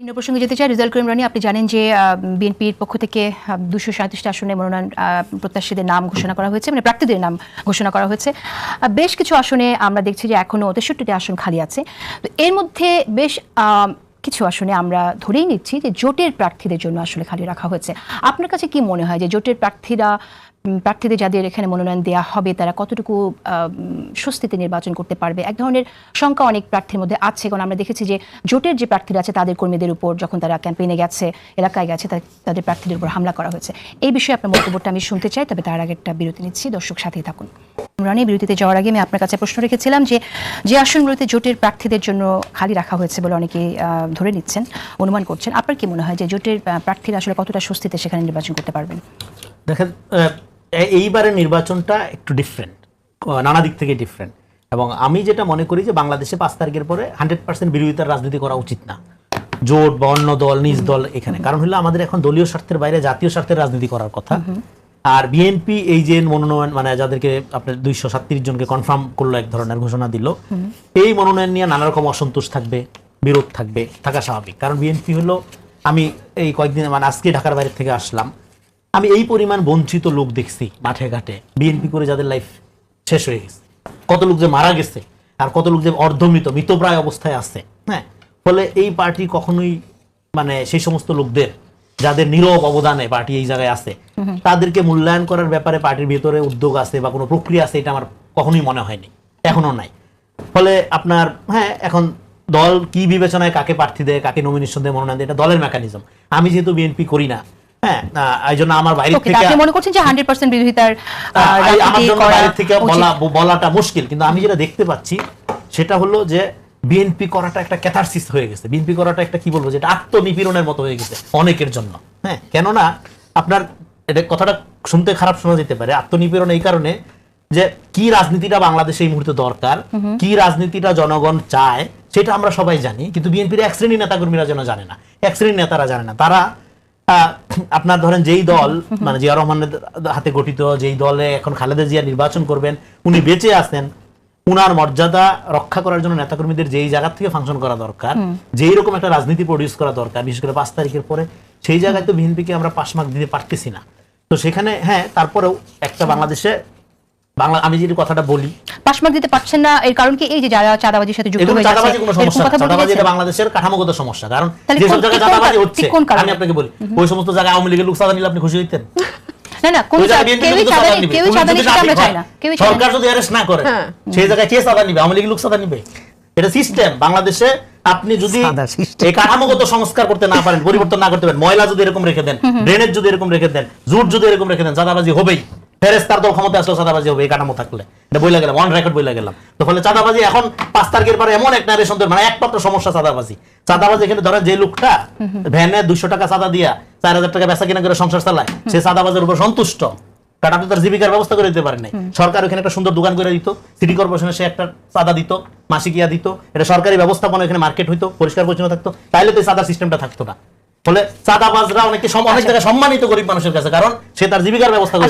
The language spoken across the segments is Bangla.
ভিন্ন প্রসঙ্গে যেতে চাই। রেজাল্ট করিম রানী, আপনি জানেন যে বিএনপির পক্ষ থেকে দুশো সাঁত্রিশটা আসনে মনোনয়ন প্রত্যাশীদের নাম ঘোষণা করা হয়েছে মানে প্রার্থীদের নাম ঘোষণা করা হয়েছে। বেশ কিছু আসনে আমরা দেখছি যে এখনও তেষট্টিটি আসন খালি আছে। তো এর মধ্যে বেশ কিছু আসনে আমরা ধরেই নিচ্ছি যে জোটের প্রার্থীদের জন্য আসলে খালি রাখা হয়েছে। আপনার কাছে কি মনে হয় যে জোটের প্রার্থীরা প্রার্থীদের যাদের এখানে মনোনয়ন দেওয়া হবে, তারা কতটুকু স্বস্তিতে নির্বাচন করতে পারবে? এক ধরনের শঙ্কা অনেক প্রার্থীর মধ্যে আছে। কারণ আমরা দেখেছি যে জোটের যে প্রার্থীরা আছে, তাদের কর্মীদের উপর যখন তারা ক্যাম্পেইনে গেছে, এলাকায় গেছে তাদের প্রার্থীদের উপর হামলা করা হয়েছে। এই বিষয়ে আপনার মন্তব্যটা আমি শুনতে চাই, তবে তার আগে একটা বিরতি নিচ্ছি। দর্শক সাথেই থাকুন। রানী বিরতিতে যাওয়ার আগে আমি আপনার কাছে প্রশ্ন রেখেছিলাম যে যে আসনগুলোতে জোটের প্রার্থীদের জন্য খালি রাখা হয়েছে বলে অনেকে ধরে নিচ্ছেন, অনুমান করছেন। আপনার কি মনে হয় যে জোটের প্রার্থীরা আসলে কতটা স্বস্তিতে সেখানে নির্বাচন করতে পারবেন? দেখেন এইবারের নির্বাচনটা একটু ডিফারেন্ট নানা দিক থেকে ডিফারেন্ট এবং আমি যেটা মনে করি যে বাংলাদেশে পাঁচ তারিখের পরে হান্ড্রেড পার্সেন্ট বিরোধিতার রাজনীতি করা উচিত না। জোট বা অন্য দল নিজ দল এখানে। কারণ হলো আমাদের এখন দলীয় স্বার্থের বাইরে জাতীয় স্বার্থের রাজনীতি করার কথা। আর বিএনপি এই যে মনোনয়ন মানে যাদেরকে আপনার দুইশো সাতত্রিশ জনকে কনফার্ম করল এক ধরনের ঘোষণা দিল এই মনোনয়ন নিয়ে নানা রকম অসন্তোষ থাকবে বিরোধ থাকবে থাকা স্বাভাবিক। কারণ বিএনপি হলো আমি এই কয়েকদিন মানে আজকে ঢাকার বাইরে থেকে আসলাম আমি এই পরিমাণ বঞ্চিত লোক দেখছি মাঠে ঘাটে। বিএনপি করে যাদের লাইফ শেষ হয়ে গেছে। কত লোক যে মারা গেছে আর কত লোক যে অর্ধমৃত মৃতপ্রায় অবস্থায় আছে হ্যাঁ? ফলে এই পার্টি কখনোই মানে সেই সমস্ত লোকদের যাদের নীরব অবদানে পার্টি এই জায়গায় আছে তাদেরকে মূল্যায়ন করার ব্যাপারে পার্টির ভিতরে উদ্যোগ আছে বা কোনো প্রক্রিয়া আছে এটা আমার কখনোই মনে হয়নি। এখনও নাই। ফলে আপনার হ্যাঁ এখন দল কি বিবেচনায় কাকে প্রার্থী দেয় কাকে নমিনেশন দেয় মনোনয়ন দেয় এটা দলের মেকানিজম আমি যেহেতু বিএনপি করি না হ্যাঁ এই জন্য আমার বাইরে থেকে আপনি মনে করছেন যে হান্ড্রেড পার্সেন্ট বিরোধিতার আহ, আহ, এই আমার জন্য বাইরে থেকে বলা বলাটা মুশকিল কিন্তু আমি যেটা দেখতে পাচ্ছি সেটা হলো যে বিএনপি করাটা একটা ক্যাথারসিস হয়ে গেছে। বিএনপি করাটা একটা কি বলব যেটা আত্মনিপীড়নের মতো হয়ে গেছে অনেকের জন্য। হ্যাঁ কেননা আপনার এটা কথাটা শুনতে খারাপ শোনা যেতে পারে আত্মনিপীড়ন এই কারণে যে কি রাজনীতিটা বাংলাদেশে এই মুহূর্তে দরকার কি রাজনীতিটা জনগণ চায় সেটা আমরা সবাই জানি কিন্তু বিএনপির এক শ্রেণি নেতাকর্মীরা যেন জানে না। এক শ্রেণির নেতারা জানে না। তারা আপনার ধরেন যেই দল মানে জিয়া রহমানের হাতে গঠিত যেই দলে এখন খালেদা জিয়া নির্বাচন করবেন উনি বেঁচে আছেন উনার মর্যাদা রক্ষা করার জন্য নেতাকর্মীদের যেই জায়গা থেকে ফাংশন করা দরকার যেই রকম একটা রাজনীতি প্রডিউস করা দরকার বিশেষ করে পাঁচ তারিখের পরে সেই জায়গায় তো বিএনপিকে আমরা পাশ মার্ক দিতে পারতেছি না। তো সেখানে হ্যাঁ তারপরেও একটা বাংলাদেশে বাংলা আমি যদি কথাটা বলি। পাশমার্ক দিতে পারছেন না এর কারণ কি? এই যে যারা চাঁদাবাজির সাথে যুক্ত হয়ে যাচ্ছে কোনো সমস্যা চাঁদাবাজি এটা বাংলাদেশের কাঠামোগত সমস্যা। কারণ যেসব কোন- জায়গায় চাঁদাবাজি হচ্ছে আমি আপনাকে বলি ওই সমস্ত জায়গায় আওয়ামী লীগের লোক চাঁদা নিলে আপনি খুশি হইতেন? না না কোন কেউই চাঁদা। কেউই চাঁদা নিতে আমরা চাই না কেউই সরকার যদি অ্যারেস্ট না। করে সেই জায়গায় কে চাঁদা নিবে? আওয়ামী লীগের লোক চাঁদা নিবে। এটা সিস্টেম বাংলাদেশে আপনি যদি এই কাঠামোগত সংস্কার করতে না পারেন পরিবর্তন না করতে পারেন ময়লা যদি এরকম রেখে দেন ড্রেনেজ যদি এরকম রেখে দেন জুট যদি এরকম রেখে দেন চাঁদাবাজি হবেই। ফেরেস্তার দল ক্ষমতা আসলে চাঁদাবাজি হবে এই কাঠামো থাকলে। এটা বইলা গেলাম অন রেকর্ড বইলা গেলাম। তো ফলে চাঁদাবাজি এখন পাঁচ তারিখের পরে এমন এক নারী সন্দেহ মানে একমাত্র সমস্যা চাঁদাবাজি। চাঁদাবাজি এখানে ধরেন যে লোকটা ভ্যানে দুশো টাকা চাঁদা দিয়া চার হাজার টাকা বেচা কিনা করে সংসার চালায় সে চাঁদাবাজের উপর সন্তুষ্ট। কারণ আপনি তার জীবিকার ব্যবস্থা করে দিতে পারেন নাই। সরকার ওখানে একটা সুন্দর দোকান করে দিত সিটি কর্পোরেশনে সে একটা চাঁদা দিত মাসিকিয়া দিত এটা সরকারি ব্যবস্থাপনা এখানে মার্কেট হইতো পরিষ্কার পরিচ্ছন্ন থাকতো তাইলে তো এই চাঁদার সিস্টেমটা থাকতো না। ফলে চাঁদাবাজরা অনেকে অনেক জায়গায় সম্মানিত গরিব মানুষের কাছে কারণ সে তার জীবিকার ব্যবস্থা করে।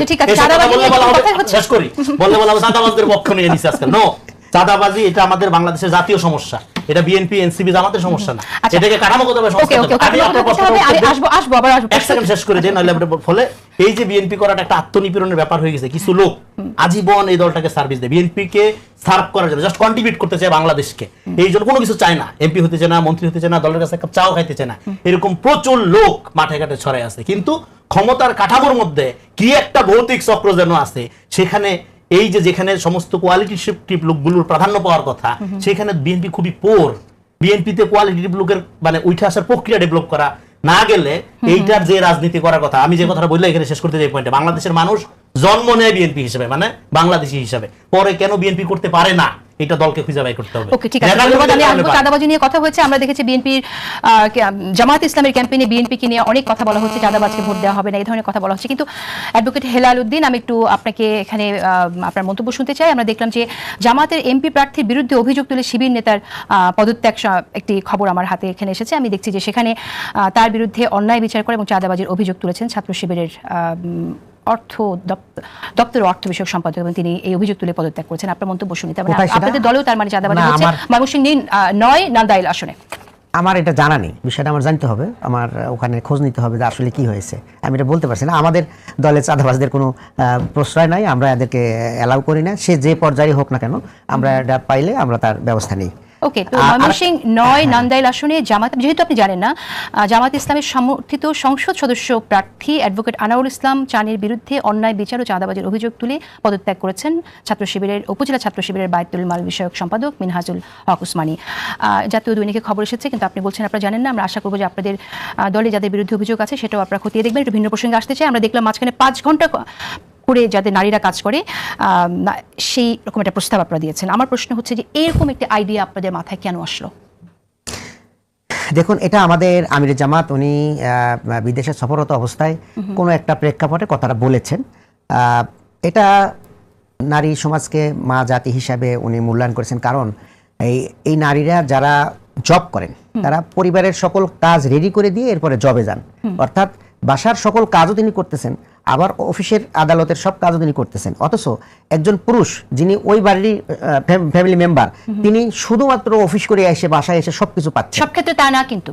আচ্ছা। শেষ করি। বললে বলা হবে চাঁদাবাজদের পক্ষ নিয়ে নিচ্ছে আজকাল। নো চাঁদাবাজি এটা আমাদের বাংলাদেশের জাতীয় সমস্যা। এটা বিএনপি এনসিপি জামাতের সমস্যা না। আচ্ছা। এটাকে কাঠামোগতভাবে হবে। আমি আপনার উত্তর দিই। আসব আসব আবার আসব। এক সেকেন্ড শেষ করে দিন নাহলে আপনার ফলে এই যে বিএনপি করাটা একটা আত্মনিপীড়নের ব্যাপার হয়ে গেছে কিছু লোক আজীবন এই দলটাকে সার্ভিস দেয়। বিএনপি কে সার্ভ করার জন্য জাস্ট কন্ট্রিবিউট করতে চায় বাংলাদেশকে। এই জন্য কোনো কিছু চায় না। এমপি হতে চায় না মন্ত্রী হতে চায় না দলের কাছে এক কাপ চাও খাইতে চায় না। এরকম প্রচুর লোক মাঠে ঘাটে ছড়াই আছে। কিন্তু ক্ষমতার কাঠামোর মধ্যে কি একটা ভৌতিক চক্র যেন আছে সেখানে এই যে যেখানে সমস্ত কোয়ালিটিভ লোকগুলোর প্রাধান্য পাওয়ার কথা সেখানে বিএনপি খুবই পোর বিএনপিতে কোয়ালিটিভ লোকের মানে উঠে আসার প্রক্রিয়া ডেভেলপ করা না গেলে এইটার যে রাজনীতি করার কথা আমি যে কথাটা বললে এখানে শেষ করতে যাই পয়েন্টে বাংলাদেশের মানুষ জন্ম নেয় বিএনপি হিসেবে মানে বাংলাদেশি হিসেবে। পরে কেন বিএনপি করতে পারে না? এটা দলকে খুঁজে বাই করতে হবে। ওকে ঠিক আছে। ধন্যবাদ আমি আসব চাঁদাবাজি নিয়ে কথা হয়েছে। আমরা দেখেছি বিএনপির জামাত ইসলামের ক্যাম্পেইনে বিএনপিকে নিয়ে অনেক কথা বলা হচ্ছে চাঁদাবাজকে ভোট দেওয়া হবে না এই ধরনের কথা বলা হচ্ছে। কিন্তু অ্যাডভোকেট হেলাল উদ্দিন আমি একটু আপনাকে এখানে আপনার মন্তব্য শুনতে চাই। আমরা দেখলাম যে জামাতের এমপি প্রার্থীর বিরুদ্ধে অভিযোগ তুলে শিবির নেতার আহ, পদত্যাগ একটি খবর আমার হাতে এখানে এসেছে। আমি দেখছি যে সেখানে আহ, তার বিরুদ্ধে অন্যায় বিচার করে এবং চাঁদাবাজির অভিযোগ তুলেছেন ছাত্র শিবিরের অর্থ দপ্তর অর্থ বিষয়ক সম্পাদক এবং তিনি এই অভিযোগ তুলে পদত্যাগ করেছেন। আপনার মন্তব্য শুনি। মানে? আপনাদের দলেও তার মানে চাঁদাবাজি হচ্ছে। ময়মনসিংহ নয় নান্দাইল আসনে। আমার এটা জানা নেই। বিষয়টা আমার জানতে হবে। আমার ওখানে খোঁজ নিতে হবে যে আসলে কি হয়েছে। আমি এটা বলতে পারছি না। আমাদের দলে চাঁদাবাজদের কোনো প্রশ্রয় নাই। আমরা এদেরকে অ্যালাউ করি না। সে যে পর্যায়ে হোক না কেন আমরা এটা পাইলে আমরা তার ব্যবস্থা নিই। ওকে তো আর- আর- নয় নান্দাইল আসনে জামাত যেহেতু আপনি জানেন না জামাত ইসলামের সমর্থিত সংসদ সদস্য প্রার্থী অ্যাডভোকেট আনাউল ইসলাম চানির বিরুদ্ধে অন্যায় বিচার ও চাঁদাবাজির অভিযোগ তুলে পদত্যাগ করেছেন ছাত্র শিবিরের উপজেলা ছাত্র শিবিরের বায়তুল মাল বিষয়ক সম্পাদক মিনহাজুল হক উসমানী। জাতীয় দৈনিকে খবর এসেছে কিন্তু আপনি বলছেন আপনারা জানেন না আমরা আশা করব যে আপনাদের দলে যাদের বিরুদ্ধে অভিযোগ আছে সেটাও আপনারা খতিয়ে দেখবেন। একটু ভিন্ন প্রসঙ্গে আসতে চাই আমরা দেখলাম মাঝখানে পাঁচ ঘণ্টা করে যাদের নারীরা কাজ করে সেই রকম একটা প্রস্তাব আপনারা দিয়েছেন। আমার প্রশ্ন হচ্ছে যে এরকম একটা আইডিয়া আপনাদের মাথায় কেন আসলো? দেখুন এটা আমাদের আমির জামাত উনি বিদেশে সফররত অবস্থায় কোনো একটা প্রেক্ষাপটে কথাটা বলেছেন। এটা নারী সমাজকে মা জাতি হিসাবে উনি মূল্যায়ন করেছেন। কারণ এই এই নারীরা যারা জব করেন তারা পরিবারের সকল কাজ রেডি করে দিয়ে এরপরে জবে যান। অর্থাৎ বাসার সকল কাজও তিনি করতেছেন। আবার অফিসের আদালতের সব কাজও তিনি করতেছেন। অথচ একজন পুরুষ যিনি ওই বাড়ির ফ্যামিলি মেম্বার তিনি শুধুমাত্র অফিস করে এসে বাসায় এসে সবকিছু পাচ্ছেন সব ক্ষেত্রে তা না কিন্তু।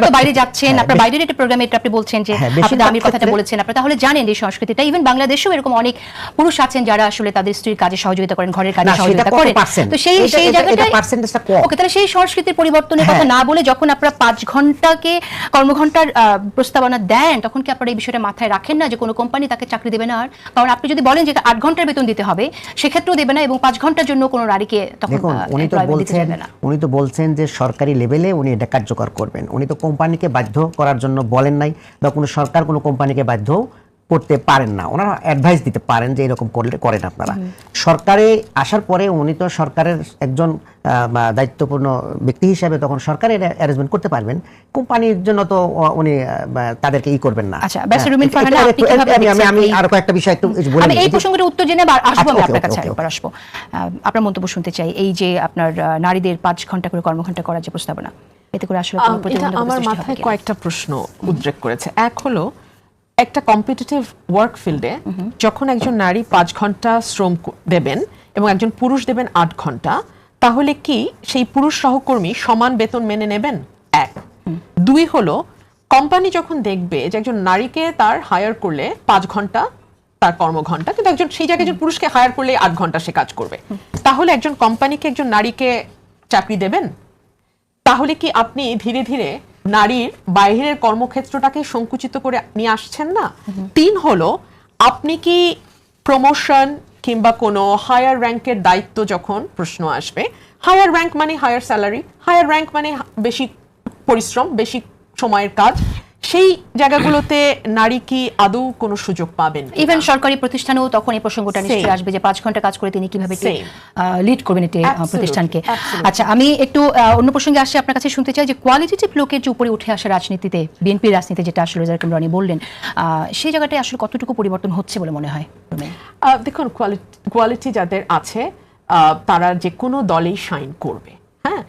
তা বাইরে যাচ্ছেন হ্যাঁ, আপনার বেশি- বাইরের একটা প্রোগ্রামে এটা আপনি বলছেন যে হ্যাঁ, আপনি কথাটা বলেছেন আপনারা তাহলে জানেন এই সংস্কৃতিটা। ইভেন বাংলাদেশেও এরকম অনেক পুরুষ আছেন যারা আসলে তাদের স্ত্রীর কাজে সহযোগিতা করেন ঘরের কাজে সহযোগিতা করেন। তো সেই সেই জায়গাটা এটা percentage টা কম। ওকে তাহলে সেই সংস্কৃতির পরিবর্তনের কথা হ্যাঁ। না বলে যখন আপনারা পাঁচ ঘন্টাকে কর্মঘন্টার প্রস্তাবনা দেন তখন কি আপনারা এই বিষয়টা মাথায় রাখেন না যে কোনো কোম্পানি তাকে চাকরি দেবে না আর। কারণ আপনি যদি বলেন যে আট ঘণ্টার বেতন দিতে হবে সেক্ষেত্রেও দেবে না এবং পাঁচ ঘণ্টার জন্য কোনো নারীকে তখন উনি তো বলছেন উনি তো বলছেন যে সরকারি লেভেলে উনি এটা কার্যকর করবেন। উনি তো কোম্পানিকে বাধ্য করার জন্য বলেন নাই বা কোনো সরকার কোনো কোম্পানিকে বাধ্য করতে পারেন না। ওনারা অ্যাডভাইস দিতে পারেন যে এরকম করলে করেন আপনারা। সরকারে আসার পরে উনি তো সরকারের একজন দায়িত্বপূর্ণ ব্যক্তি হিসাবে তখন সরকারের অ্যারেঞ্জমেন্ট করতে পারবেন। কোম্পানির জন্য তো উনি তাদেরকে ই করবেন না। আচ্ছা, রুমিন কীভাবে আমি- আরও কয়েকটা বিষয় একটু বলে আমি এই প্রসঙ্গের উত্তর জেনে আসব আচ্ছা, আমি আপনার কাছে আরেকবার আসব। আপনার মন্তব্য শুনতে চাই। এই যে আপনার নারীদের পাঁচ ঘণ্টা করে কর্মঘন্টা করার যে প্রস্তাবনা এতে করে আসলে আমার মাথায় কয়েকটা প্রশ্ন উদ্রেক করেছে। এক হলো একটা কম্পিটিটিভ ওয়ার্ক ফিল্ডে যখন একজন নারী পাঁচ ঘণ্টা শ্রম দেবেন এবং একজন পুরুষ দেবেন আট ঘণ্টা তাহলে কি সেই পুরুষ সহকর্মী সমান বেতন মেনে নেবেন? এক। দুই হলো কোম্পানি যখন দেখবে যে একজন নারীকে তার হায়ার করলে পাঁচ ঘণ্টা তার কর্মঘন্টা কিন্তু একজন সেই জায়গায় একজন পুরুষকে হায়ার করলে আট ঘণ্টা সে কাজ করবে। তাহলে একজন কোম্পানিকে একজন নারীকে চাকরি দেবেন? তাহলে কি আপনি ধীরে ধীরে নারীর বাইরের কর্মক্ষেত্রটাকে সংকুচিত করে নিয়ে আসছেন না? তিন হলো, আপনি কি প্রমোশন কিংবা কোনো হায়ার র্যাঙ্কের দায়িত্ব যখন প্রশ্ন আসবে হায়ার র্যাঙ্ক মানে হায়ার স্যালারি হায়ার র্যাঙ্ক মানে বেশি পরিশ্রম, বেশি সময়ের কাজ সেই জায়গাগুলোতে নারী কি আদৌ কোনো সুযোগ পাবেন? ইভেন সরকারি প্রতিষ্ঠানেও তখন এই প্রসঙ্গটা নিশ্চয়ই আসবে যে পাঁচ ঘণ্টা কাজ করে তিনি কীভাবে লিড করবেন এটি প্রতিষ্ঠানকে। আচ্ছা আমি একটু অন্য প্রসঙ্গে আসি আপনার কাছে শুনতে চাই যে কোয়ালিটেটিভ লোকের যে উপরে উঠে আসা রাজনীতিতে বিএনপির রাজনীতি যেটা আসলে যেরকম রনি বললেন সেই জায়গাটায় আসলে কতটুকু পরিবর্তন হচ্ছে বলে মনে হয় দেখুন কোয়ালিটি যাদের আছে তারা যে কোনো দলেই সাইন করবে হ্যাঁ?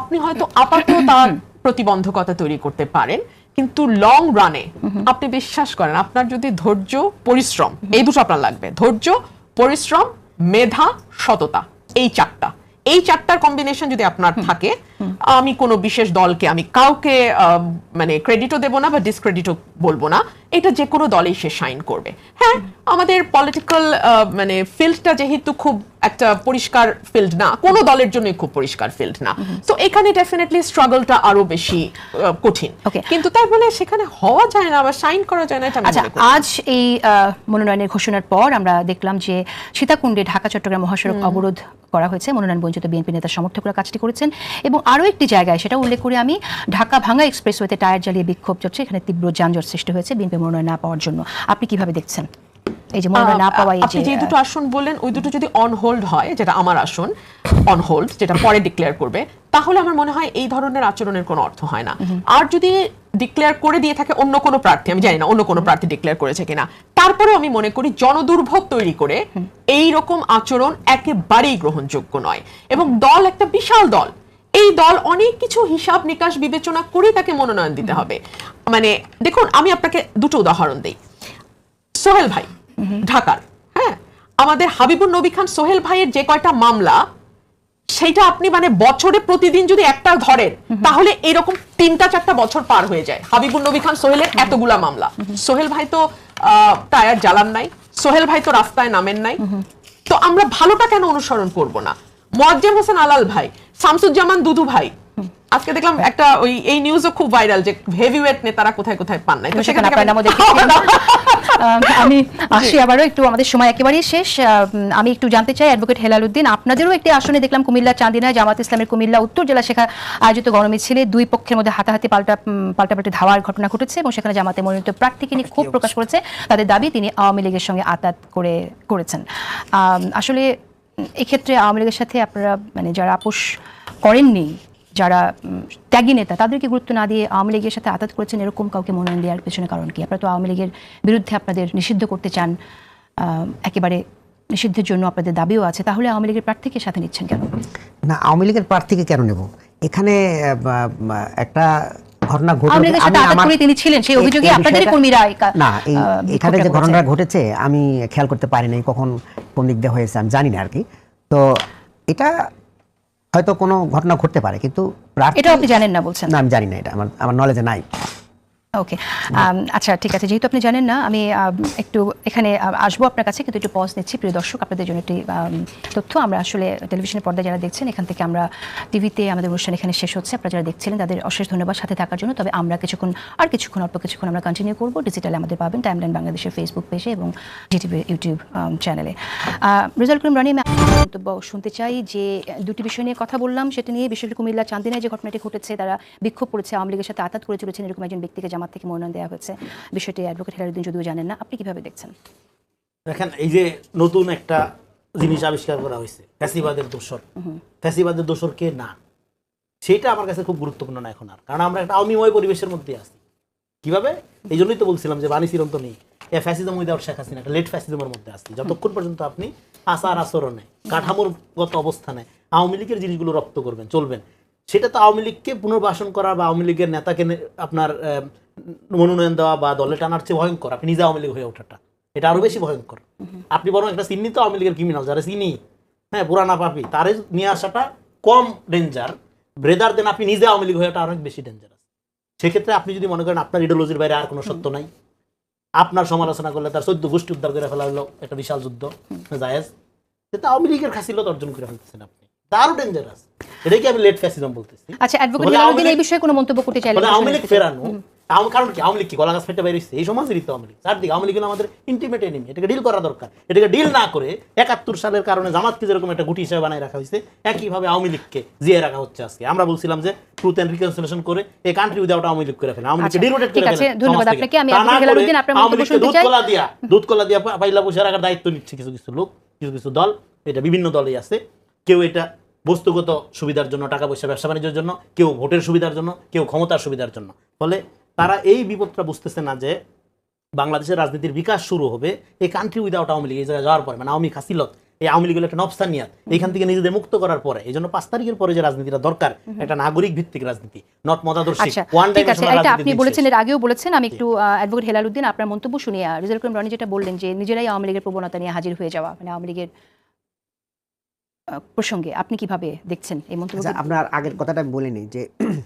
আপনি হয়তো আপাতত তার প্রতিবন্ধকতা তৈরি করতে পারেন কিন্তু লং রানে আপনি বিশ্বাস করেন আপনার যদি ধৈর্য পরিশ্রম এই দুটো আপনার লাগবে। ধৈর্য পরিশ্রম মেধা সততা এই চারটা। এই চারটার কম্বিনেশন যদি আপনার থাকে আমি কোনো বিশেষ দলকে আমি কাউকে মানে ক্রেডিটও দেবো না বা ডিসক্রেডিটও বলব না। এটা যে কোনো দলেই সে শাইন করবে। হ্যাঁ আমাদের পলিটিক্যাল মানে ফিল্ডটা যেহেতু খুব একটা পরিষ্কার ফিল্ড না কোনো দলের জন্যই খুব পরিষ্কার ফিল্ড না। তো এখানে ডেফিনেটলি স্ট্রাগলটা আরও বেশি কঠিন. কিন্তু তার বলে সেখানে হওয়া যায় না বা শাইন করা যায় না এটা আচ্ছা আজ এই মনোনয়নের ঘোষণার পর আমরা দেখলাম যে সীতাকুণ্ডে ঢাকা চট্টগ্রাম মহাসড়ক অবরোধ করা হয়েছে। মনোনয়ন বঞ্চিত বিএনপি নেতা সমর্থকরা কাজটি করেছেন। এবং আরও একটি জায়গায় সেটা উল্লেখ করে আমি ঢাকা ভাঙ্গা এক্সপ্রেসওয়েতে টায়ার জ্বালিয়ে বিক্ষোভ চলছে। এখানে তীব্র যানজট সৃষ্টি হয়েছে। বিএনপি মনোনয়ন না পাওয়ার জন্য। আপনি কীভাবে দেখছেন? এই যে মনোনয়ন না পাওয়া এই আপনি যে যে দুটো আসন বললেন ওই দুটো যদি অন হোল্ড হয় যেটা আমার আসন অন হোল্ড যেটা পরে ডিক্লেয়ার করবে তাহলে আমার মনে হয় এই ধরনের আচরণের কোনো অর্থ হয় না। আর যদি ডিক্লেয়ার করে দিয়ে থাকে অন্য কোনো প্রার্থী আমি জানি না অন্য কোনো প্রার্থী ডিক্লেয়ার করেছে কিনা তারপরেও আমি মনে করি জনদুর্ভোগ তৈরি করে এই রকম আচরণ একেবারেই গ্রহণযোগ্য নয়। এবং দল একটা বিশাল দল। এই দল অনেক কিছু হিসাব নিকাশ বিবেচনা করে তাকে মনোনয়ন দিতে হবে। মানে দেখুন আমি আপনাকে দুটো উদাহরণ দিই। সোহেল ভাই ঢাকার হ্যাঁ? আমাদের হাবিবুর নবী খান সোহেল ভাইয়ের যে কয়টা মামলা সেইটা আপনি মানে বছরে প্রতিদিন যদি একটা ধরেন তাহলে এরকম তিনটা চারটা বছর পার হয়ে যায় হাবিবুল নবী খান সোহেলের এতগুলা মামলা। সোহেল ভাই তো আহ, টায়ার জ্বালান নাই। সোহেল ভাই তো রাস্তায় নামেন নাই। তো আমরা ভালোটা কেন অনুসরণ করব না? মোয়াজ্জেম হোসেন আলাল ভাই শামসুজ্জামান দুদু ভাই আজকে দেখলাম একটা ওই এই নিউজও খুব ভাইরাল যে হেভিওয়েট নেতারা কোথায় কোথায় পান নাই। তো সেখানে আপনার আহ, আমি আসি আবারও একটু আমাদের সময় একেবারেই শেষ। আহ, আমি একটু জানতে চাই অ্যাডভোকেট হেলাল উদ্দিন আপনাদেরও একটি আসনে দেখলাম কুমিল্লা চাঁদিনা জামাত ইসলামের কুমিল্লা উত্তর জেলা শাখা আয়োজিত গণমিছিলে দুই পক্ষের মধ্যে হাতাহাতি পাল্টা পাল্টাপাল্টি ধাওয়ার ঘটনা ঘটেছে এবং সেখানে জামাতে মনোনীত প্রার্থীকে নিয়ে ক্ষোভ প্রকাশ করেছে। তাদের দাবি তিনি আওয়ামী লীগের সঙ্গে আতাত করে করেছেন। আসলে এক্ষেত্রে আওয়ামী লীগের সাথে আপনারা মানে যারা আপোষ করেননি যারা ত্যাগী নেতা তাদেরকে গুরুত্ব না দিয়ে আওয়ামী লীগের সাথে আঘাত করেছেন এরকম কাউকে মনোনয়ন দেওয়ার পেছনে কারণ কি? আপনারা তো আওয়ামী লীগের বিরুদ্ধে আপনাদের নিষিদ্ধ করতে চান একেবারে নিষিদ্ধের জন্য আপনাদের দাবিও আছে তাহলে আওয়ামী লীগের প্রার্থীকে সাথে নিচ্ছেন কেন? না আওয়ামী লীগের প্রার্থীকে কেন নেব? এখানে একটা ঘটনা তিনি ছিলেন, সেই অভিযোগে এই আপনাদেরই বিষয়টা- কর্মীরা না এখানে যে ঘটনাটা ঘটেছে আমি খেয়াল করতে পারি নাই কখন কোন দিক দিয়ে হয়েছে আমি জানি না আর কি। তো এটা হয়তো কোনো ঘটনা ঘটতে পারে কিন্তু এটা আপনি জানেন না বলছেন। না আমি জানি না এটা আমার আমার নলেজে নাই। ওকে আচ্ছা ঠিক আছে। যেহেতু আপনি জানেন না, আমি একটু এখানে আসব আপনার কাছে, কিন্তু একটু পজ নিচ্ছি। প্রিয় দর্শক, আপনাদের জন্য একটি তথ্য। আমরা আসলে টেলিভিশনের পর্দায় যারা দেখছেন, এখান থেকে আমরা টিভিতে আমাদের অনুষ্ঠান এখানে শেষ হচ্ছে। আপনারা যারা দেখছিলেন, তাদের অশেষ ধন্যবাদ সাথে থাকার জন্য। তবে আমরা কিছুক্ষণ, আর কিছুক্ষণ, অল্প কিছুক্ষণ আমরা কন্টিনিউ করব। ডিজিটালে আমাদের পাবেন টাইমলাইন বাংলাদেশের ফেসবুক পেজে এবং জিটিভি ইউটিউব চ্যানেলে রেজাল্ট করিম রানি মন্তব্য শুনতে চাই যে, দুটি বিষয় নিয়ে কথা বললাম। সেটা নিয়ে বিশেষ কুমিল্লা চান্দিনায় যে ঘটনাটি ঘটেছে, তারা বিক্ষোভ করেছে, আওয়ামী লীগের সাথে আঘাত করে চলেছেন এরকম একজন ব্যক্তিকে জামাত থেকে মনোনয়ন দেওয়া হয়েছে। বিষয়টি অ্যাডভোকেট হেলারুদ্দিন যদিও জানেন না। আপনি কীভাবে দেখছেন? দেখেন এই যে নতুন একটা জিনিস আবিষ্কার করা হয়েছে ফ্যাসিবাদের দোষর। ফ্যাসিবাদের দোষর কে না? সেটা আমার কাছে খুব গুরুত্বপূর্ণ না এখন আর। কারণ আমরা একটা আমিময় পরিবেশের মধ্যে আছি। কীভাবে? এই জন্যই তো বলছিলাম যে বাণী চিরন্ত নেই এ ফ্যাসিজম উইদাউট শেখ হাসিনা একটা লেট ফ্যাসিজমের মধ্যে আসছি যতক্ষণ পর্যন্ত আপনি আচার আচরণে কাঠামোগত অবস্থানে আওয়ামী লীগের জিনিসগুলো রপ্ত করবেন চলবেন সেটা তো আওয়ামী লীগকে পুনর্বাসন করা বা আওয়ামী লীগের নেতাকে আপনার মনোনয়ন দেওয়া বা দলে টানার চেয়ে ভয়ঙ্কর। আপনি নিজে আওয়ামী লীগ হয়ে ওঠাটা। এটা আরও বেশি ভয়ঙ্কর। আপনি বরং একটা চিহ্নিত আওয়ামী লীগের ক্রিমিনাল যারা চিনি হ্যাঁ পুরানা পাপি তারে নিয়ে আসাটা কম ডেঞ্জার ব্রেদার দেন আপনি নিজে আওয়ামী লীগ হয়ে ওঠা অনেক বেশি ডেঞ্জারাস সেক্ষেত্রে আপনি যদি মনে করেন আপনার ইডিওলজির বাইরে আর কোনো সত্য নাই আপনার সমালোচনা করলে তার চোদ্দ গোষ্ঠী উদ্ধার করে ফেলা হলো একটা বিশাল যুদ্ধ জায়েজ সেটা আওয়ামী লীগের খাসিলত অর্জন করে ফেলতেছেন আপনি। তারও ডেঞ্জারাস এটাই কি আমি লেট ফ্যাসিজম বলতেছি। আচ্ছা অ্যাডভোকেট বলে হেলারুদ্দিন এই বিষয়ে কোনো মন্তব্য করতে চাইলে মানে আওয়ামী লীগ ফেরানো। আওয়ামী- কারণ কি? আওয়ামী লীগ কি গলা গাছ ফেটে বেরিয়েছে এই সমাজেরই তো আওয়ামী লীগ। চারদিকে আওয়ামী লীগ আমাদের ইন্টিমেট এনিমি এটাকে ডিল করা দরকার। এটাকে ডিল না করে একাত্তর সালের কারণে জামাতকে যেরকম একটা গুটি হিসেবে বানায় রাখা হয়েছে একইভাবে আওয়ামী লীগকে জিয়ে রাখা হচ্ছে আজকে। আমরা বলছিলাম যে ট্রুথ এন্ড রিকনসিলেশন করে এই কান্ট্রি উইদাউট আওয়ামী লীগ করে ফেলে। আওয়ামী লীগকে আচ্ছা, ডিরোটেট ঠিক করে আছে, ফেলে ধন্যবাদ। আপনাকে। আমি তা না আব্দুল আপনার মন্তব্য শুনতে দুধ চাই। কলা দিয়া দুধ কলা দিয়া পাইলা বসে রাখার দায়িত্ব নিচ্ছে কিছু কিছু লোক কিছু কিছু দল এটা বিভিন্ন দলই আছে। কেউ এটা বস্তুগত সুবিধার জন্য টাকা পয়সা ব্যবসা বাণিজ্যের জন্য কেউ ভোটের সুবিধার জন্য কেউ ক্ষমতার সুবিধার জন্য। ফলে তারা এই বিপদটা বুঝতেছে না যে বাংলাদেশের রাজনীতির বিকাশ শুরু হবে এই কান্ট্রি উইদাউট আওয়ামী লীগ এই জায়গায় যাওয়ার পরে মানে আওয়ামী খাসিলত এই আওয়ামী লীগের একটা নবস্থানিয়াত এইখান থেকে নিজেদের মুক্ত করার পরে এই জন্য পাঁচ তারিখের পরে যে রাজনীতিটা দরকার একটা নাগরিক ভিত্তিক রাজনীতি নট মতাদর্শী ওয়ান ঠিক আছে এটা আপনি বলেছেন এর আগেও বলেছেন আমি একটু অ্যাডভোকেট হেলালুদ্দিন আপনার মন্তব্য শুনিয়ে রিজাল্ট করিম রনি যেটা বললেন যে নিজেরাই আওয়ামী লীগের প্রবণতা নিয়ে হাজির হয়ে যাওয়া মানে আওয়ামী লীগের প্রসঙ্গে আপনি কীভাবে দেখছেন এই মন্তব্য আচ্ছা আপনার আগের কথাটা আমি বলিনি যে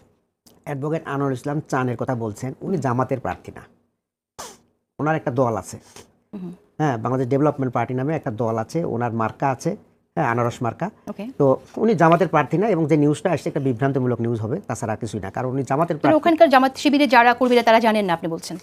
অ্যাডভোকেট আনোয়ার ইসলাম চানের কথা বলছেন উনি জামাতের প্রার্থী না। ওনার একটা দল আছে। হ্যাঁ বাংলাদেশ ডেভেলপমেন্ট পার্টি নামে একটা দল আছে ওনার মার্কা আছে হ্যাঁ আনারস মার্কা। তো উনি জামাতের প্রার্থী না এবং যে নিউজটা আসছে একটা বিভ্রান্তিমূলক নিউজ হবে তাছাড়া কিছুই না। কারণ উনি জামাতের ওখানকার জামাত শিবিরে যারা কর্মীরা তারা জানেন না আপনি বলছেন?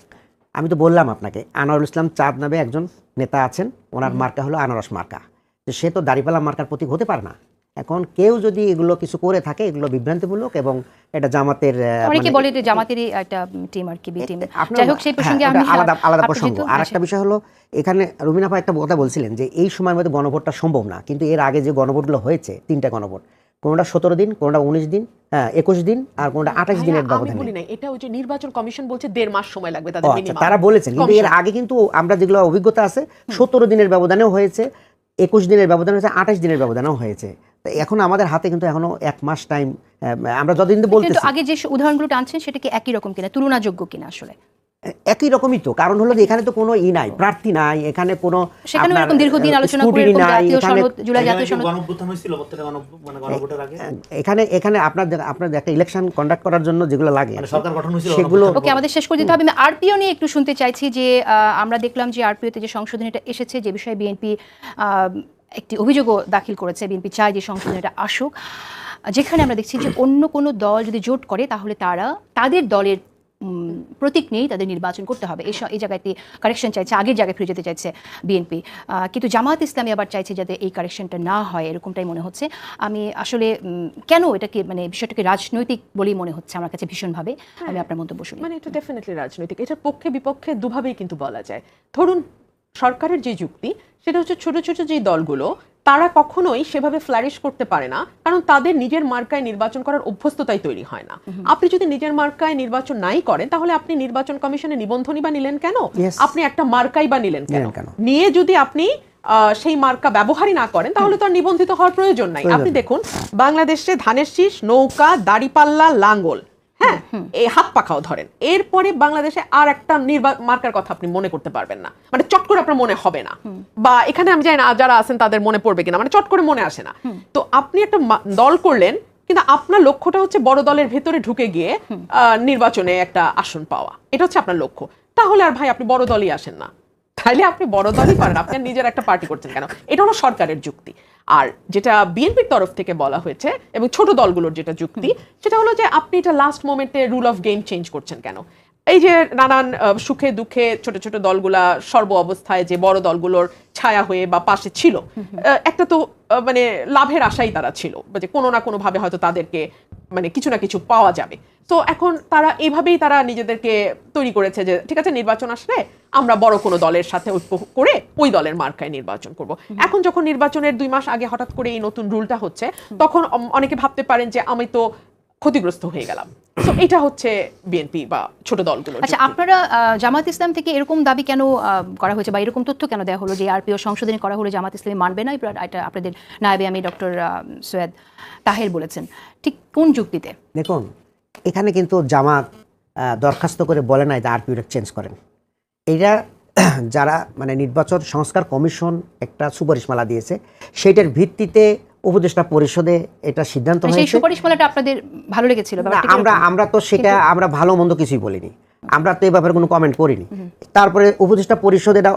আমি তো বললাম আপনাকে আনোয়ারুল ইসলাম চাঁদ নামে একজন নেতা আছেন ওনার মার্কা হলো আনারস মার্কা। তো সে তো দাড়িপাল্লা মার্কার প্রতীক হতে পারে না। এখন কেউ যদি এগুলো কিছু করে থাকে এগুলো বিভ্রান্তিমূলক এবং এটা জামাতের অনেকে মানে- বলে যে জামাতেরই একটা টিম আর কি বি টিম যাই হোক সেই প্রসঙ্গে হ্যাঁ, আমি আলাদা আলাদা প্রসঙ্গ। আর একটা বিষয় হলো এখানে রুমিনাফা একটা কথা বলছিলেন যে এই সময়ের মধ্যে গণভোটটা সম্ভব না কিন্তু এর আগে যে গণভোটগুলো হয়েছে তিনটা গণভোট কোনটা সতেরো দিন কোনোটা উনিশ দিন হ্যাঁ একুশ দিন আর কোনোটা আঠাশ দিনের ব্যবধানে। বলি নাই এটা ওই যে নির্বাচন কমিশন বলছে দেড় মাস সময় লাগবে তাদের আচ্ছা তারা বলেছেন কিন্তু এর আগে কিন্তু আমরা যেগুলো অভিজ্ঞতা আছে সতেরো দিনের ব্যবধানেও হয়েছে একুশ দিনের ব্যবধান হয়েছে আঠাশ দিনের ব্যবধানও হয়েছে। তো এখন আমাদের হাতে কিন্তু এখনও এক মাস টাইম আমরা যতদিন তো কিন্তু আগে যে উদাহরণগুলো টানছেন সেটা কি একই রকম কিনা তুলনাযোগ্য কিনা আসলে? একই রকমই তো। কারণ হলো যে এখানে তো কোনো ই নাই প্রার্থী নাই এখানে কোনো সেখানে এরকম দীর্ঘদিন আলোচনা করে জাতীয় এখানে- সনদ জুলাই জাতীয় সনদ হয়েছিল প্রত্যেকটা গণ- মানে গণভোটের আগে। এখানে এখানে আপনাদের আপনাদের একটা ইলেকশন কন্ডাক্ট করার জন্য যেগুলো লাগে মানে সরকার গঠন হয়েছিল সেগুলো ওকে আমাদের শেষ করে দিতে হবে। আমি আরপিও নিয়ে একটু শুনতে চাইছি যে আহ, আমরা দেখলাম যে আরপিওতে যে সংশোধনীটা এসেছে যে বিষয়ে বিএনপি একটি অভিযোগও দাখিল করেছে। বিএনপি চায় যে সংশোধনীটা আসুক। যেখানে আমরা দেখছি যে অন্য কোনো দল যদি জোট করে তাহলে তারা তাদের দলের প্রতীক নিয়েই তাদের নির্বাচন করতে হবে। এই এই জায়গায় একটি কারেকশন চাইছে আগের জায়গায় ফিরে যেতে চাইছে বিএনপি। কিন্তু জামাত ইসলামী আবার চাইছে যাতে এই কারেকশনটা না হয় এরকমটাই মনে হচ্ছে। আমি আসলে কেন এটাকে মানে বিষয়টাকে রাজনৈতিক বলেই মনে হচ্ছে আমার কাছে ভীষণভাবে? আমি আপনার মন্তব্য শুনি। মানে এটা ডেফিনেটলি রাজনৈতিক। এটার পক্ষে বিপক্ষে দুভাবেই কিন্তু বলা যায়। ধরুন সরকারের যে যুক্তি সেটা হচ্ছে ছোট ছোট যে দলগুলো তারা কখনোই সেভাবে ফ্ল্যারিশ করতে পারে না কারণ তাদের নিজের মার্কায় নির্বাচন করার অভ্যস্ততাই তৈরি হয় না। আপনি যদি নিজের মার্কায় নির্বাচন নাই করেন তাহলে আপনি নির্বাচন কমিশনে নিবন্ধনই বা নিলেন কেন? আপনি একটা মার্কাই বা নিলেন কেন? কেন? নিয়ে যদি আপনি সেই মার্কা ব্যবহারই না করেন তাহলে তো আর নিবন্ধিত হওয়ার প্রয়োজন নাই। আপনি দেখুন বাংলাদেশে ধানের শীষ নৌকা দাড়িপাল্লা লাঙ্গল হ্যাঁ এই হাত পাখাও ধরেন। এরপরে বাংলাদেশে আর একটা নির্বা মার্কার কথা আপনি মনে করতে পারবেন না। মানে চট করে আপনার মনে হবে না। বা এখানে আমি জানি না যারা আছেন তাদের মনে পড়বে কিনা মানে চট করে মনে আসে না। তো আপনি একটা দল করলেন কিন্তু আপনার লক্ষ্যটা হচ্ছে বড় দলের ভেতরে ঢুকে গিয়ে আহ, নির্বাচনে একটা আসন পাওয়া। এটা হচ্ছে আপনার লক্ষ্য। তাহলে আর ভাই আপনি বড় দলই আসেন না। তাইলে আপনি বড় দলই পারেন। আপনি নিজের একটা পার্টি করছেন কেন? এটা হলো সরকারের যুক্তি। আর যেটা বিএনপির তরফ থেকে বলা হয়েছে এবং ছোট দলগুলোর যেটা যুক্তি সেটা হলো যে আপনি এটা লাস্ট মোমেন্টে রুল অফ গেম চেঞ্জ করছেন কেন? এই যে নানান সুখে দুঃখে ছোট ছোট দলগুলা সর্ব অবস্থায় যে বড় দলগুলোর ছায়া হয়ে বা পাশে ছিল একটা তো মানে লাভের আশাই তারা ছিল যে কোনো না কোনো ভাবে হয়তো তাদেরকে মানে কিছু না কিছু পাওয়া যাবে। তো এখন তারা এইভাবেই তারা নিজেদেরকে তৈরি করেছে যে ঠিক আছে নির্বাচন আসলে আমরা বড় কোনো দলের সাথে ঐক্য করে ওই দলের মার্কায় নির্বাচন করব। এখন যখন নির্বাচনের দুই মাস আগে হঠাৎ করে এই নতুন রুলটা হচ্ছে তখন অনেকে ভাবতে পারেন যে আমি তো ক্ষতিগ্রস্ত হয়ে গেলাম। তো এটা হচ্ছে বিএনপি বা ছোট দলগুলো আচ্ছা আপনারা জামাত ইসলাম থেকে এরকম দাবি কেন করা হয়েছে বা এরকম তথ্য কেন দেওয়া হলো যে আরপিও সংশোধনী করা হলো জামাত ইসলামী মানবে না? এটা আপনাদের নায়েবে আমি ডক্টর সৈয়দ তাহের বলেছেন। ঠিক কোন যুক্তিতে? দেখুন এখানে কিন্তু জামাত দরখাস্ত করে বলে নাই যে আরপিওটা চেঞ্জ করেন। এটা যারা মানে নির্বাচন সংস্কার কমিশন একটা সুপারিশমালা দিয়েছে সেইটার ভিত্তিতে উপদেষ্টা পরিষদে এটা সিদ্ধান্ত হয়েছে সেই বলাটা সুপারিশমালাটা আপনাদের ভালো লেগেছিল আমরা আমরা তো সেটা আমরা ভালো মন্দ কিছুই বলিনি। আমরা তো এই ব্যাপারে কোনো কমেন্ট করিনি। তারপরে উপদেষ্টা পরিষদ এটা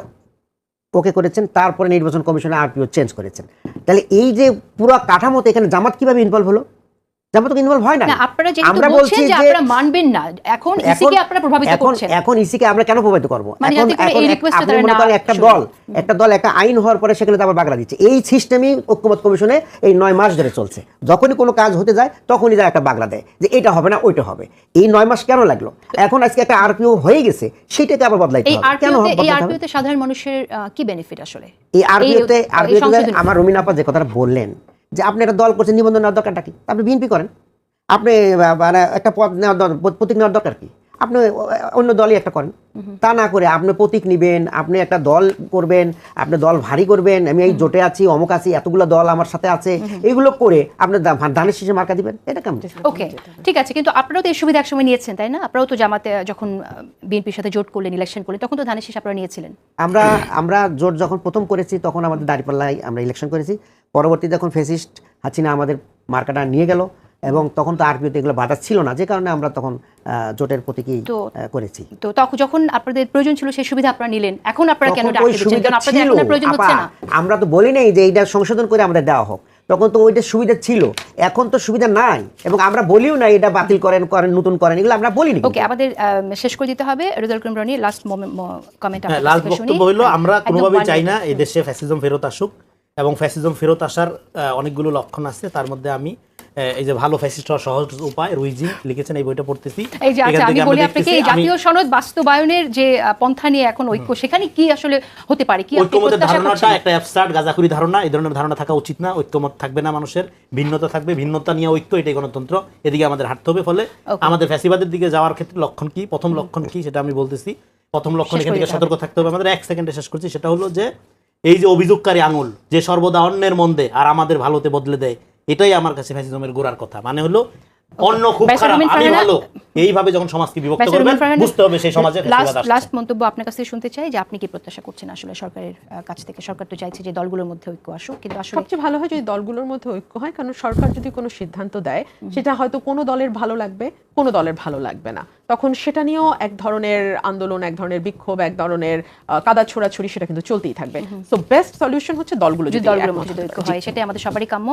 ওকে করেছেন তারপরে নির্বাচন কমিশনে আরপিও চেঞ্জ করেছেন। তাহলে এই যে পুরো কাঠামোতে এখানে জামাত কীভাবে ইনভলভ হলো? তো ইনভলভ হয় না। আপনারা যেহেতু আমরা বলছেন বলছি যে আপনারা মানবেন না এখন ইসিকে আপনারা প্রভাবিত করছেন। এখন ইসিকে আমরা কেন প্রভাবিত করব? মানে এখন একটা দল একটা দল একটা আইন হওয়ার পরে সেখানে আবার বাগড়া দিচ্ছে। এই সিস্টেমই ঐক্যমত কমিশনে এই নয় মাস ধরে চলছে। যখনই কোনো কাজ হতে যায় তখনই যায় একটা বাগড়া দেয় যে এটা হবে না ওইটা হবে। এই নয় মাস কেন লাগল? এখন আজকে একটা আরপিও হয়ে গেছে সেটাকে আবার বদলাইতে হবে। কেন এই আরপিওতে সাধারণ মানুষের কি বেনিফিট আসলে? এই আরপিওতে আরপিওতে আমার রমিন যে কথাটা বললেন যে আপনি একটা দল করছেন নিবন্ধন নেওয়ার দরকারটা কি? আপনি বিএনপি করেন। আপনি মানে একটা পদ নেওয়ার দর- প্রতীক নেওয়ার দরকার কি? আপনি অন্য দলই একটা করেন। তা না করে আপনি প্রতীক নিবেন আপনি একটা দল করবেন আপনি দল ভারী করবেন আমি এই জোটে আছি অমুক আছি এতগুলো দল আমার সাথে আছে। এইগুলো করে আপনি ধানের শীষে মার্কা দিবেন। এটা কেমন? ওকে ঠিক আছে কিন্তু আপনারাও তো এই সুবিধা একসময় নিয়েছেন তাই না? আপনারাও তো জামাতে যখন বিএনপির সাথে জোট করলেন ইলেকশন করলেন তখন তো ধানের শীষ আপনারা নিয়েছিলেন। আমরা আমরা জোট যখন প্রথম করেছি তখন আমাদের দাঁড়িপাল্লায় আমরা ইলেকশন করেছি। পরবর্তী যখন ফেসিস্ট হাসিনা আমাদের মার্কাটা নিয়ে গেল এবং তখন তো আরপিওতে এগুলো বাধা ছিল না যে কারণে আমরা তখন জোটের প্রতীকই করেছি। তো তখন যখন আপনাদের প্রয়োজন ছিল সেই সুবিধা আপনারা নিলেন এখন আপনারা কেন তখন এটা তো দিচ্ছেন? সুবিধা কারণ আপনাদের এখন আর প্রয়োজন হচ্ছে না। আমরা তো বলি নাই যে এইটা সংশোধন করে আমাদের দেওয়া হোক। তখন তো ওইটা সুবিধা ছিল। এখন তো সুবিধা নাই। এবং আমরা বলিও না এটা বাতিল করেন করেন নতুন করেন এগুলো আমরা বলিনি। ওকে আমাদের আম, শেষ করে দিতে হবে। রেজাল করিম রনি লাস্ট কমেন্ট হ্যাঁ লাস্ট বক্তব্য হলো আমরা কোনোভাবেই চাই না এই দেশে ফ্যাসিজম ফেরত আসুক। এবং ফ্যাসিজম ফেরত আসার অনেকগুলো লক্ষণ আছে। তার মধ্যে আমি এই যে ভালো ফ্যাসিস্ট হওয়ার সহজ উপায় রুইজি লিখেছেন এই বইটা পড়তেছি। এই যে আচ্ছা আমি বলি আপনাকে এই জাতীয় সনদ বাস্তবায়নের যে পন্থা নিয়ে এখন ঐক্য সেখানে কি আসলে হতে পারে? কি ঐক্যমতের ধারণাটা একটা অ্যাবস্ট্রাক্ট গাজাখুরি ধারণা এই ধরনের ধারণা থাকা উচিত না। ঐক্যমত থাকবে না মানুষের ভিন্নতা থাকবে ভিন্নতা নিয়ে ঐক্য এটাই গণতন্ত্র। এদিকে আমাদের হাঁটতে হবে ফলে আমাদের ফ্যাসিবাদের দিকে যাওয়ার ক্ষেত্রে লক্ষণ কি? প্রথম লক্ষণ কি? সেটা আমি বলতেছি। প্রথম লক্ষণ এখান থেকে সতর্ক থাকতে হবে। আমাদের এক সেকেন্ডে শেষ করছি। সেটা হলো যে এই যে অভিযোগকারী আঙুল, যে সর্বদা অন্যের মন্দে আর আমাদের ভালোতে বদলে দেয়, এটাই আমার কাছে ফ্যাসিজমের গোড়ার কথা। মানে হলো অন্য খুব খারাপ আমি ভালো। এইভাবে যখন সমাজকে বিভক্ত করবেন বুঝতে হবে সেই সমাজে লাস্ট লাস্ট মন্তব্য আপনার কাছ শুনতে চাই যে আপনি কি প্রত্যাশা করছেন আসলে সরকারের কাছ থেকে? সরকার তো চাইছে যে দলগুলোর মধ্যে ঐক্য আসুক কিন্তু আসলে সবচেয়ে ভালো হয় যদি দলগুলোর মধ্যে ঐক্য হয় কারণ সরকার যদি কোনো সিদ্ধান্ত দেয় সেটা হয়তো কোনো দলের ভালো লাগবে কোনো দলের ভালো লাগবে না। তখন সেটা নিয়েও এক ধরনের আন্দোলন এক ধরনের বিক্ষোভ এক ধরনের কাদা ছোড়াছুড়ি সেটা কিন্তু চলতেই থাকবে। সো বেস্ট সলিউশন হচ্ছে দলগুলো যদি দলগুলোর মধ্যে ঐক্য হয় সেটাই আমাদের সবারই কাম্য।